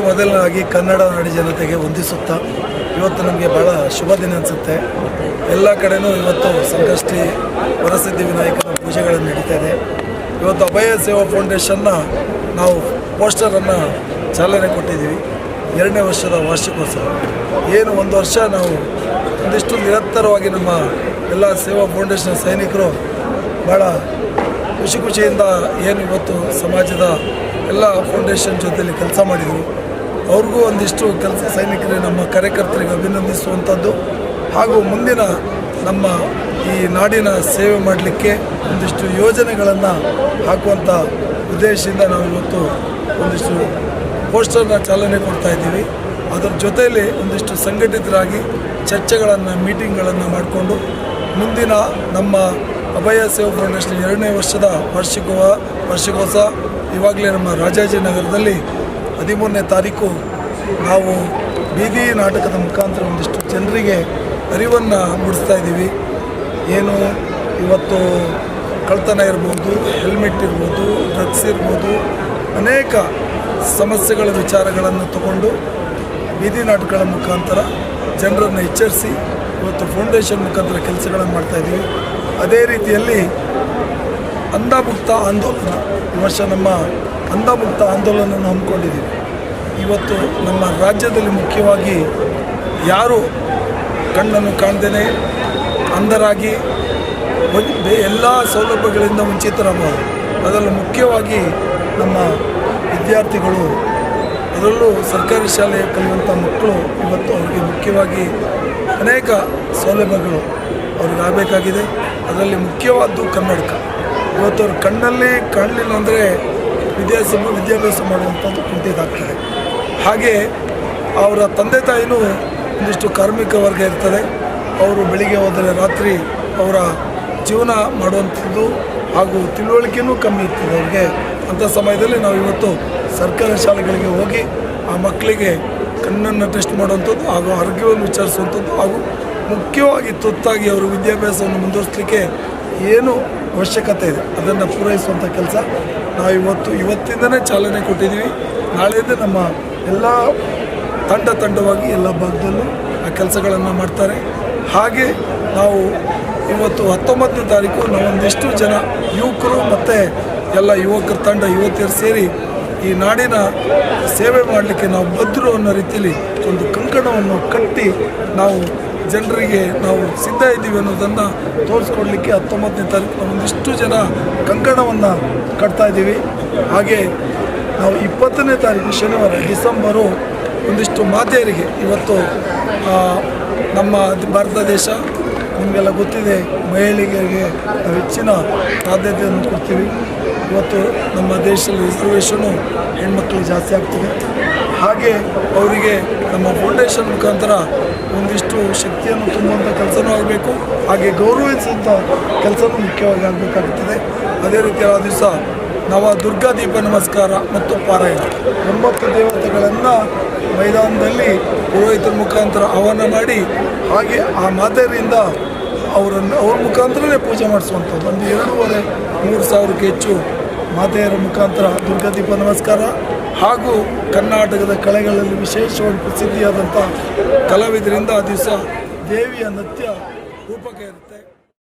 ಮೊದಲನೇದಾಗಿ ಕನ್ನಡ ನಾಡಿ ಜನತೆಗೆ ವಂದಿಸುತ್ತಾ ಇವತ್ತು ನಮಗೆ ಭಾಳ ಶುಭ ದಿನ ಅನಿಸುತ್ತೆ. ಎಲ್ಲ ಕಡೆನೂ ಇವತ್ತು ಸಂಕಷ್ಟಿ ವರಸಿದ್ಧಿ ವಿನಾಯಕನ ಪೂಜೆಗಳನ್ನು ನಡೀತಾ ಇದೆ. ಇವತ್ತು ಅಭಯ ಸೇವಾ ಫೌಂಡೇಶನ್ನ ನಾವು ಪೋಸ್ಟರನ್ನು ಚಾಲನೆ ಕೊಟ್ಟಿದ್ದೀವಿ. ಎರಡನೇ ವರ್ಷದ ವಾರ್ಷಿಕೋತ್ಸವ. ಏನು ಒಂದು ವರ್ಷ ನಾವು ಒಂದಿಷ್ಟು ನಿರಂತರವಾಗಿ ನಮ್ಮ ಎಲ್ಲ ಸೇವಾ ಫೌಂಡೇಶನ್ ಸೈನಿಕರು ಭಾಳ ಖುಷಿ ಖುಷಿಯಿಂದ ಏನು ಇವತ್ತು ಸಮಾಜದ ಎಲ್ಲ ಫೌಂಡೇಶನ್ ಜೊತೆಯಲ್ಲಿ ಕೆಲಸ ಮಾಡಿದರು. ಅವ್ರಿಗೂ ಒಂದಿಷ್ಟು ಕೆಲಸ ಸೈನಿಕರೇ, ನಮ್ಮ ಕಾರ್ಯಕರ್ತರಿಗೆ ಅಭಿನಂದಿಸುವಂಥದ್ದು. ಹಾಗೂ ಮುಂದಿನ ನಮ್ಮ ಈ ನಾಡಿನ ಸೇವೆ ಮಾಡಲಿಕ್ಕೆ ಒಂದಿಷ್ಟು ಯೋಜನೆಗಳನ್ನು ಹಾಕುವಂಥ ಉದ್ದೇಶದಿಂದ ನಾವು ಇವತ್ತು ಒಂದಿಷ್ಟು ಪೋಸ್ಟರ್ನ ಚಾಲನೆ ಕೊಡ್ತಾ ಇದ್ದೀವಿ. ಅದರ ಜೊತೆಯಲ್ಲಿ ಒಂದಿಷ್ಟು ಸಂಘಟಿತರಾಗಿ ಚರ್ಚೆಗಳನ್ನು, ಮೀಟಿಂಗ್ಗಳನ್ನು ಮಾಡಿಕೊಂಡು ಮುಂದಿನ ನಮ್ಮ ಅಭಯ ಸೇವಾ ಫೌಂಡೇಶನ್ ಎರಡನೇ ವರ್ಷದ ವಾರ್ಷಿಕೋತ್ಸವ ವಾರ್ಷಿಕೋತ್ಸವ ಇವಾಗಲೇ ನಮ್ಮ ರಾಜಾಜಿನಗರದಲ್ಲಿ ಹದಿಮೂರನೇ ತಾರೀಕು ನಾವು ಬೀದಿ ನಾಟಕದ ಮುಖಾಂತರ ಒಂದಿಷ್ಟು ಜನರಿಗೆ ಅರಿವನ್ನು ಮೂಡಿಸ್ತಾ ಇದ್ದೀವಿ. ಏನು ಇವತ್ತು ಕಳ್ತನ ಇರ್ಬೋದು, ಹೆಲ್ಮೆಟ್ ಇರ್ಬೋದು, ಡ್ರಗ್ಸ್ ಇರ್ಬೋದು, ಅನೇಕ ಸಮಸ್ಯೆಗಳ ವಿಚಾರಗಳನ್ನು ತಗೊಂಡು ಬೀದಿ ನಾಟಕಗಳ ಮುಖಾಂತರ ಜನರನ್ನು ಎಚ್ಚರಿಸಿ ಇವತ್ತು ಫೌಂಡೇಶನ್ ಮುಖಾಂತರ ಕೆಲಸಗಳನ್ನು ಮಾಡ್ತಾಯಿದ್ದೀವಿ ಅದೇ ರೀತಿಯಲ್ಲಿ ಅಂಧಮುಕ್ತ ಆಂದೋಲನ. ಈ ವರ್ಷ ನಮ್ಮ ಅಂಧಮುಕ್ತ ಆಂದೋಲನವನ್ನು ಹಮ್ಮಿಕೊಂಡಿದ್ದೀವಿ. ಇವತ್ತು ನಮ್ಮ ರಾಜ್ಯದಲ್ಲಿ ಮುಖ್ಯವಾಗಿ ಯಾರು ಕಣ್ಣನ್ನು ಕಾಣ್ದೇ ಅಂಧರಾಗಿ ಎಲ್ಲ ಸೌಲಭ್ಯಗಳಿಂದ ವಂಚಿತರಾಗಬಹುದು ಅದರಲ್ಲೂ ಮುಖ್ಯವಾಗಿ ನಮ್ಮ ವಿದ್ಯಾರ್ಥಿಗಳು, ಅದರಲ್ಲೂ ಸರ್ಕಾರಿ ಶಾಲೆ ಕಲಿಯುವಂಥ ಮಕ್ಕಳು ಇವತ್ತು ಅವರಿಗೆ ಮುಖ್ಯವಾಗಿ ಅನೇಕ ಸೌಲಭ್ಯಗಳು ಅವ್ರಿಗೆ ಆಗಬೇಕಾಗಿದೆ. ಅದರಲ್ಲಿ ಮುಖ್ಯವಾದ್ದು ಕನ್ನಡಕ. ಇವತ್ತು ಅವ್ರ ಕಣ್ಣಲ್ಲಿ ಕಾಣಲಿಲ್ಲ ಅಂದರೆ ವಿದ್ಯಾಸ ವಿದ್ಯಾಭ್ಯಾಸ ಮಾಡುವಂಥದ್ದು ಕುಂಠಿತಾಗ್ತದೆ ಹಾಗೆ ಅವರ ತಂದೆ ತಾಯಿನೂ ಒಂದಿಷ್ಟು ಕಾರ್ಮಿಕ ವರ್ಗ ಇರ್ತದೆ. ಅವರು ಬೆಳಿಗ್ಗೆ ಹೋದರೆ ರಾತ್ರಿ ಅವರ ಜೀವನ ಮಾಡುವಂಥದ್ದು ಹಾಗೂ ತಿಳುವಳಿಕೆನೂ ಕಮ್ಮಿ ಇರ್ತದೆ ಅವ್ರಿಗೆ. ಅಂಥ ಸಮಯದಲ್ಲಿ ನಾವು ಇವತ್ತು ಸರ್ಕಾರಿ ಶಾಲೆಗಳಿಗೆ ಹೋಗಿ ಆ ಮಕ್ಕಳಿಗೆ ಕಣ್ಣನ್ನು ಟೆಸ್ಟ್ ಮಾಡುವಂಥದ್ದು ಹಾಗೂ ಆರೋಗ್ಯವನ್ನು ವಿಚಾರಿಸುವಂಥದ್ದು ಹಾಗೂ ಮುಖ್ಯವಾಗಿ ತುತ್ತಾಗಿ ಅವರು ವಿದ್ಯಾಭ್ಯಾಸವನ್ನು ಮುಂದುವರಿಸಲಿಕ್ಕೆ ಏನು ಅವಶ್ಯಕತೆ ಇದೆ, ಅದನ್ನು ಪೂರೈಸುವಂಥ ಕೆಲಸ ನಾವು ಇವತ್ತು ಇವತ್ತಿಂದನೇ ಚಾಲನೆ ಕೊಟ್ಟಿದ್ದೀವಿ. ನಾಳೆಯಿಂದ ನಮ್ಮ ಎಲ್ಲ ತಂಡ ತಂಡವಾಗಿ ಎಲ್ಲ ಭಾಗದಲ್ಲೂ ಆ ಕೆಲಸಗಳನ್ನು ಮಾಡ್ತಾರೆ. ಹಾಗೆ ನಾವು ಇವತ್ತು ಹತ್ತೊಂಬತ್ತನೇ ತಾರೀಕು ನಾವೊಂದಿಷ್ಟು ಜನ ಯುವಕರು ಮತ್ತು ಎಲ್ಲ ಯುವಕರ ತಂಡ, ಯುವತಿಯರು ಸೇರಿ ಈ ನಾಡಿನ ಸೇವೆ ಮಾಡಲಿಕ್ಕೆ ನಾವು ಬದ್ದರು ಅನ್ನೋ ರೀತಿಯಲ್ಲಿ ಒಂದು ಕಂಕಣವನ್ನು ಕಟ್ಟಿ ನಾವು ಜನರಿಗೆ ನಾವು ಸಿದ್ಧ ಇದ್ದೀವಿ ಅನ್ನೋದನ್ನು ತೋರಿಸ್ಕೊಡ್ಲಿಕ್ಕೆ ಹತ್ತೊಂಬತ್ತನೇ ತಾರೀಕು ನಾವು ಒಂದಿಷ್ಟು ಜನ ಕಂಕಣವನ್ನು ಕಟ್ತಾ ಇದ್ದೀವಿ. ಹಾಗೆ ನಾವು ಇಪ್ಪತ್ತನೇ ತಾರೀಕು ಶನಿವಾರ, ಡಿಸೆಂಬರು ಒಂದಿಷ್ಟು ಮಾತೆಯರಿಗೆ ಇವತ್ತು ನಮ್ಮ ಭಾರತ ದೇಶ ನಿಮಗೆಲ್ಲ ಗೊತ್ತಿದೆ, ಮಹಿಳೆಯರಿಗೆ ನಾವು ಹೆಚ್ಚಿನ ಆದ್ಯತೆಯನ್ನು ಕೊಡ್ತೀವಿ. ಇವತ್ತು ನಮ್ಮ ದೇಶದಲ್ಲಿ ರಿಸರ್ವೇಷನು ಹೆಣ್ಮಕ್ಳು ಜಾಸ್ತಿ ಆಗ್ತಿದೆ. ಹಾಗೆ ಅವರಿಗೆ ನಮ್ಮ ಫೌಂಡೇಶನ್ ಮುಖಾಂತರ ಒಂದಿಷ್ಟು ಶಕ್ತಿಯನ್ನು ತುಂಬುವಂಥ ಕೆಲಸನೂ ಆಗಬೇಕು. ಹಾಗೆ ಗೌರವಿಸುವಂಥ ಕೆಲಸನೂ ಮುಖ್ಯವಾಗಿ ಆಗಬೇಕಾಗುತ್ತದೆ. ಅದೇ ರೀತಿ ಆ ದಿವಸ ನವ ದುರ್ಗಾ ದೀಪ ನಮಸ್ಕಾರ ಮತ್ತು ಪಾರಾಯಣ. ಒಂಬತ್ತು ದೇವತೆಗಳನ್ನು ಮೈದಾನದಲ್ಲಿ ಪುರೋಹಿತರ ಮುಖಾಂತರ ಆಹ್ವಾನ ಮಾಡಿ, ಹಾಗೆ ಆ ಮಾತೆಯರಿಂದ ಅವರನ್ನು, ಅವ್ರ ಮುಖಾಂತರನೇ ಪೂಜೆ ಮಾಡಿಸುವಂಥದ್ದು. ಒಂದು ಎರಡೂವರೆ ಮೂರು ಸಾವಿರಕ್ಕೆ ಹೆಚ್ಚು ಮಾತೆಯರ ಮುಖಾಂತರ ದುರ್ಗಾ ದೀಪ ನಮಸ್ಕಾರ. ಹಾಗೂ ಕರ್ನಾಟಕದ ಕಲೆಗಳಲ್ಲಿ ವಿಶೇಷವಾಗಿ ಪ್ರಸಿದ್ಧಿಯಾದಂಥ ಕಲಾವಿದರಿಂದ ಆ ದಿವಸ ದೇವಿಯ ನೃತ್ಯ ರೂಪಕ ಇರುತ್ತೆ.